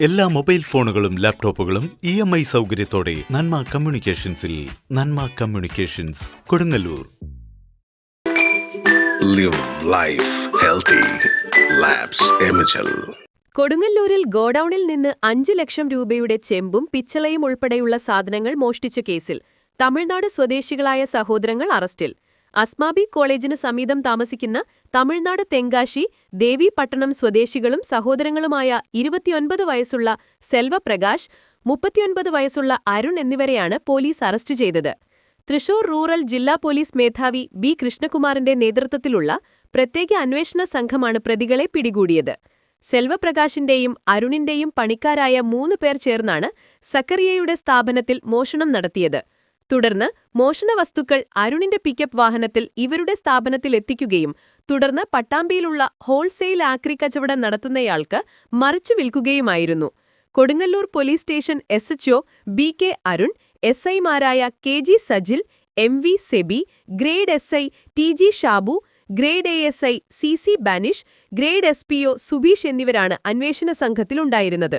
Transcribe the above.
എല്ലാ മൊബൈൽ ഫോണുകളും ലാപ്ടോപ്പുകളും ഇ എം ഐ സൗകര്യത്തോടെ Nanma കമ്മ്യൂണിക്കേഷൻസിൽ Nanma communications Kodungallur. Live life healthy. കൊടുങ്ങല്ലൂരിൽ ഗോഡൌണിൽ നിന്ന് അഞ്ചു ലക്ഷം രൂപയുടെ ചെമ്പും പിച്ചളയും ഉൾപ്പെടെയുള്ള സാധനങ്ങൾ മോഷ്ടിച്ച കേസിൽ തമിഴ്നാട് സ്വദേശികളായ സഹോദരങ്ങൾ അറസ്റ്റിൽ. അസ്മാബി കോളേജിന് സമീപം താമസിക്കുന്ന തമിഴ്നാട് തെങ്കാശി ദേവി പട്ടണം സ്വദേശികളും സഹോദരങ്ങളുമായ ഇരുപത്തിയൊൻപത് വയസ്സുള്ള സെൽവപ്രകാശ് മുപ്പത്തിയൊൻപത് വയസ്സുള്ള അരുൺ എന്നിവരെയാണ് പോലീസ് അറസ്റ്റ് ചെയ്തത്. തൃശൂർ റൂറൽ ജില്ലാ പോലീസ് മേധാവി ബി കൃഷ്ണകുമാറിന്റെ നേതൃത്വത്തിലുള്ള പ്രത്യേക അന്വേഷണ സംഘമാണ് പ്രതികളെ പിടികൂടിയത്. സെൽവപ്രകാശിന്റെയും അരുണിന്റെയും പണിക്കാരായ മൂന്ന് പേർ ചേർന്നാണ് സക്കറിയയുടെ സ്ഥാപനത്തിൽ മോഷണം നടത്തിയത്. തുടർന്ന് മോഷണ വസ്തുക്കൾ അരുണിന്റെ പിക്കപ്പ് വാഹനത്തിൽ ഇവരുടെ സ്ഥാപനത്തിൽ എത്തിക്കുകയും തുടർന്ന് പട്ടാമ്പിയിലുള്ള ഹോൾസെയിൽ ആക്രി കച്ചവടം നടത്തുന്നയാൾക്ക് മറിച്ചു വിൽക്കുകയുമായിരുന്നു. Kodungallur police station S H O B K Arun S ഐമാരായ K G Sajil M V Sebi grade S I T G Shabu grade A S I C C Banish grade S P O Subeesh എന്നിവരാണ് അന്വേഷണ സംഘത്തിലുണ്ടായിരുന്നത്.